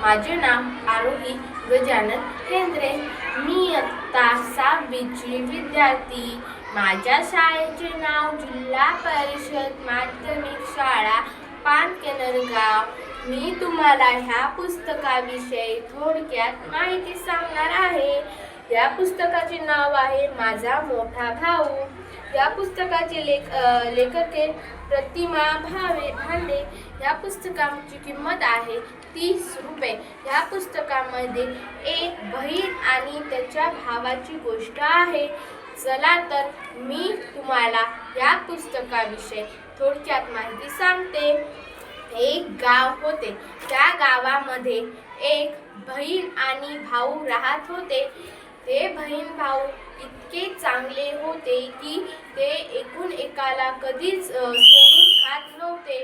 माझे नाव आरोही गजानन केंद्रे. मी इयत्ता सहावीची विद्यार्थी. माझ्या शाळेचे नाव जिल्हा परिषद माध्यमिक शाळा पानकेनरगाव. मी तुम्हाला ह्या पुस्तकाविषयी थोडक्यात माहिती सांगणार आहे. या पुस्तकाचे नाव आहे माझा मोठा भाऊ. या पुस्तकाचे लेख लेखक आहे प्रतिमा भावे भांडे या पुस्तकाची किंमत आहे तीस रुपये. या पुस्तकामध्ये एक बहीण आणि त्याच्या भावाची गोष्ट आहे. चला तर मी तुम्हाला या पुस्तकाविषयी थोडक्यात माहिती सांगते. एक गाव होते. त्या गावामध्ये एक बहीण आणि भाऊ राहत होते. ते बहीण भाऊ इतके चांगले होते की ते एकूण एकाला कधीच सोडून खात नव्हते.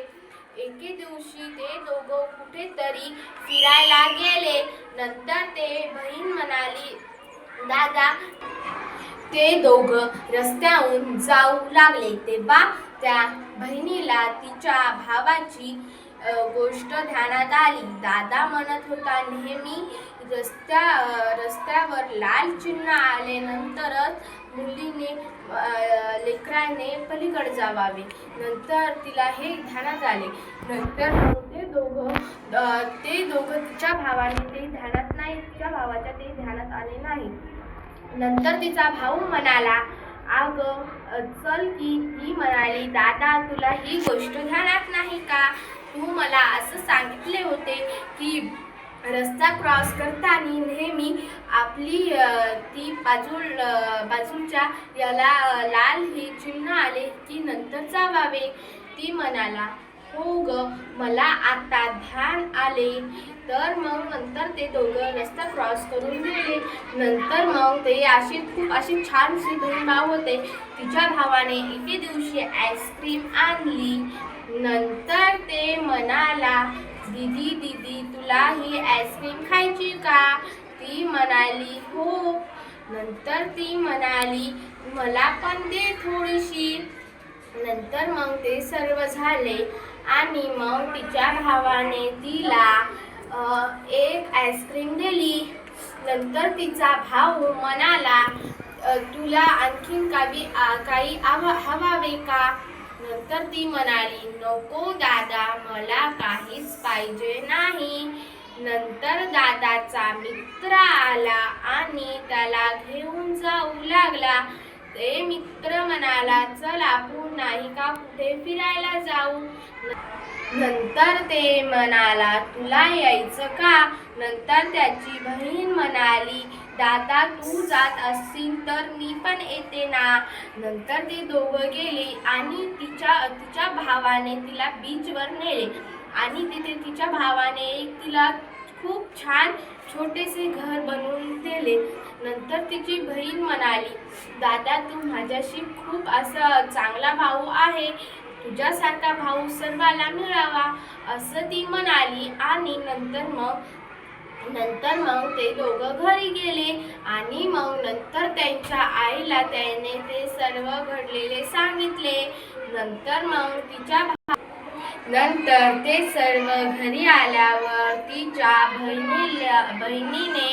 एके दिवशी ते दोघं कुठेतरी फिरायला गेले. नंतर ते बहीण म्हणाली दादा ते दोघं रस्त्याहून जाऊ लागले. तेव्हा त्या बहिणीला तिच्या भावाची गोष्ट ध्यानात आली. दादा म्हणत होता नेहमी रस्त्या रस्त्यावर लाल चिन्ह आल्यानंतरच मुलीने लेकराने पलीकडे जावावे. नंतर तिला हे ध्यानात आले. नंतर ते दोघं ते दोघं तिच्या भावाने ते ध्यानात नाही तिच्या भावाच्या ते ध्यानात आले नाही. नंतर तिचा भाऊ म्हणाला अग चल की ती म्हणाली दादा तुला ही गोष्ट ध्यानात नाही का? तू मला असं सांगितले होते की रस्ता क्रॉस करताना नेहमी आपली ती बाजूल बाजूच्या याला लाल हे चिन्ह आले की नंतर जावावे. ती म्हणाला हो ग मला आता ध्यान आले. तर मग नंतर ते दोघं रस्ता क्रॉस करून गेले. नंतर मग ते अशी खूप अशी छानशी बहीण भाव होते. तिच्या भावाने एके दिवशी आईस्क्रीम आणली. नंतर ते म्हणाला दीदी दीदी तुला ही आईस्क्रीम खायची का? ती म्हणाली हो. नंतर ती म्हणाली मला पण दे थोडीशी. नंतर मग ते सर्व झाले आणि मग तिच्या भावाने तिला एक आईस्क्रीम दिली. नंतर तिचा भाऊ म्हणाला तुला आणखीन काही आ- काही हवावे का? नंतर ती म्हणाली नको दादा मला पाहिजे नाही. नंतर दादाचा मित्र आला आणि त्याला घेऊन जाऊ लागला. ते मित्र म्हणाला चल आपण नाही का कुठे फिरायला जाऊ? नंतर ते म्हणाला तुला यायचं का? नंतर त्याची बहीण म्हणाली दादा तू जात असशील तर मी पण येते ना. नंतर ते दोघं गेले आणि तिच्या तिच्या भावाने तिला बीचवर नेले. आणि तिथे तिच्या भावाने एक तिला खूप छान छोटेसे घर बनवून दिले. नंतर तिची बहीण म्हणाली दादा तू माझ्याशी खूप असं चांगला भाऊ आहे. तुझ्यासारखा भाऊ सर्वाला मिळावा असं ती म्हणाली. आणि नंतर मग नंतर मग ते दोघं घरी गेले. आणि मग नंतर त्यांच्या आईला त्याने ते सर्व घडलेले सांगितले. नंतर मग तिच्या नंतर ते सर्व घरी आल्यावर तिच्या बहिणीला बहिणीने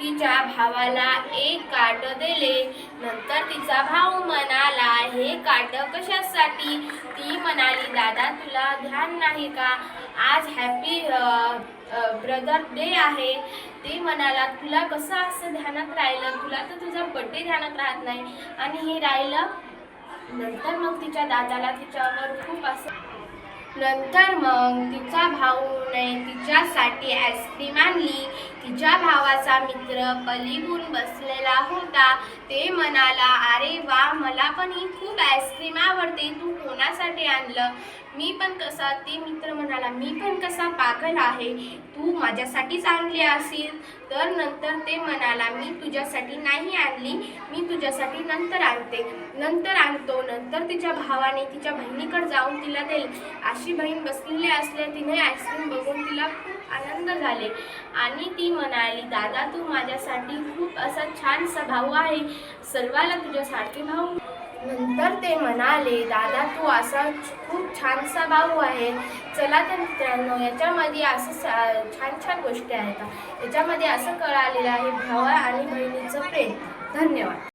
तिच्या भावाला एक काट दिले. नंतर तिचा भाऊ म्हणाला हे काट कशासाठी? ती म्हणाली दादा तुला ध्यान नाही का? आज हॅपी ब्रदर डे आहे. ते म्हणाला तुला कसं असं ध्यानात राहिलं? तुला तर तुझा बड्डे ध्यानात राहत नाही. आणि हे राहिलं. नंतर मग तिच्या दादाला तिच्यावर खूप असं नंतर मग तिचा भाऊने तिच्यासाठी आईस्क्रीम आणली. तिच्या भावाचा मित्र पलीहून बसलेला होता. ते म्हणाला अरे वा मला पण ही खूप आईस्क्रीम आवडते. तू कोणासाठी आणलं? मी पण कसा ते मित्र म्हणाला मी पण कसा पागल आहे? तू माझ्यासाठीच आणली असेल तर नंतर ते म्हणाला मी तुझ्यासाठी नाही आणली मी तुझ्यासाठी नंतर आणते. नंतर आणतो. नंतर तिच्या भावाने तिच्या बहिणीकडे जाऊन तिला देईल. अशी बहीण बसलेली असल्या तिने आईस्क्रीम बघून तिला खूप आनंद झाले. आणि ती म्हणाली दादा तू माझ्यासाठी खूप असा छानसा भाऊ आहे. सर्वाला तुझ्यासारखे भाऊ नंतर ते म्हणाले दादा तू असा खूप छानसा भाऊ आहे. चला तर मित्रांनो याच्यामध्ये असं छान छान गोष्टी आहेत. याच्यामध्ये असं कळालेलं आहे भावा आणि बहिणीचं प्रेम. धन्यवाद.